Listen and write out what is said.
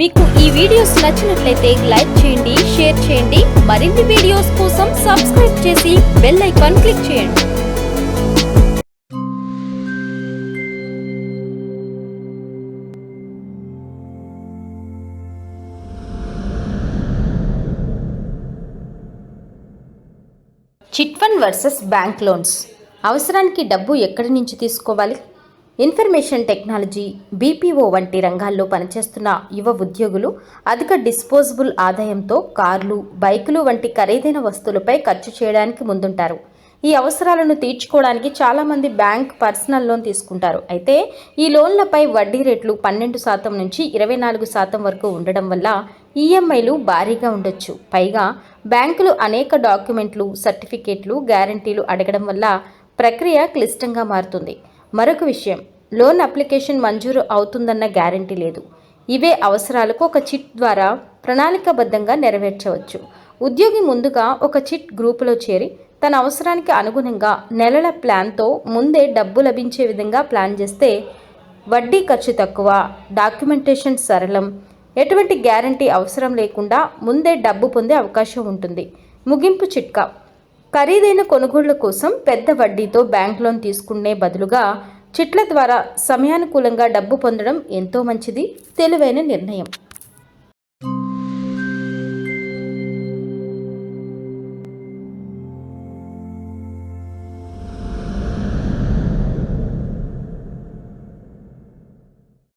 మీకు ఈ వీడియోస్ నచ్చినట్లయితే లైక్ చేయండి షేర్ చేయండి. మరిన్ని వీడియోస్ కోసం సబ్స్క్రైబ్ చేసి బెల్ ఐకాన్ క్లిక్ చేయండి. Chit fund versus bank loans. అవసరానికి డబ్బు ఎక్కడి నుంచి తీసుకోవాలి? ఇన్ఫర్మేషన్ టెక్నాలజీ బీపీఓ వంటి రంగాల్లో పనిచేస్తున్న యువ ఉద్యోగులు అధిక డిస్పోజబుల్ ఆదాయంతో కార్లు బైకులు వంటి ఖరీదైన వస్తువులపై ఖర్చు చేయడానికి ముందుంటారు. ఈ అవసరాలను తీర్చుకోవడానికి చాలామంది బ్యాంక్ పర్సనల్ లోన్ తీసుకుంటారు. అయితే ఈ లోన్లపై వడ్డీ రేట్లు పన్నెండు శాతం నుంచి ఇరవై నాలుగు శాతం వరకు ఉండడం వల్ల ఈఎంఐలు భారీగా ఉండొచ్చు. పైగా బ్యాంకులు అనేక డాక్యుమెంట్లు సర్టిఫికేట్లు గ్యారంటీలు అడగడం వల్ల ప్రక్రియ క్లిష్టంగా మారుతుంది. మరొక విషయం లోన్ అప్లికేషన్ మంజూరు అవుతుందన్న గ్యారంటీ లేదు. ఇవే అవసరాలకు ఒక చిట్ ద్వారా ప్రణాళికాబద్ధంగా నెరవేర్చవచ్చు. ఉద్యోగి ముందుగా ఒక చిట్ గ్రూపులో చేరి తన అవసరానికి అనుగుణంగా నెలల ప్లాన్తో ముందే డబ్బు లభించే విధంగా ప్లాన్ చేస్తే వడ్డీ ఖర్చు తక్కువ డాక్యుమెంటేషన్ సరళం ఎటువంటి గ్యారంటీ అవసరం లేకుండా ముందే డబ్బు పొందే అవకాశం ఉంటుంది. ముగింపు చిట్కా. ఖరీదైన కొనుగోళ్ళ కోసం పెద్ద వడ్డీతో బ్యాంక్ లోన్ తీసుకునే బదులుగా చిట్ల ద్వారా సమయానుకూలంగా డబ్బు పొందడం ఎంతో మంచిది. తెలివైన నిర్ణయం.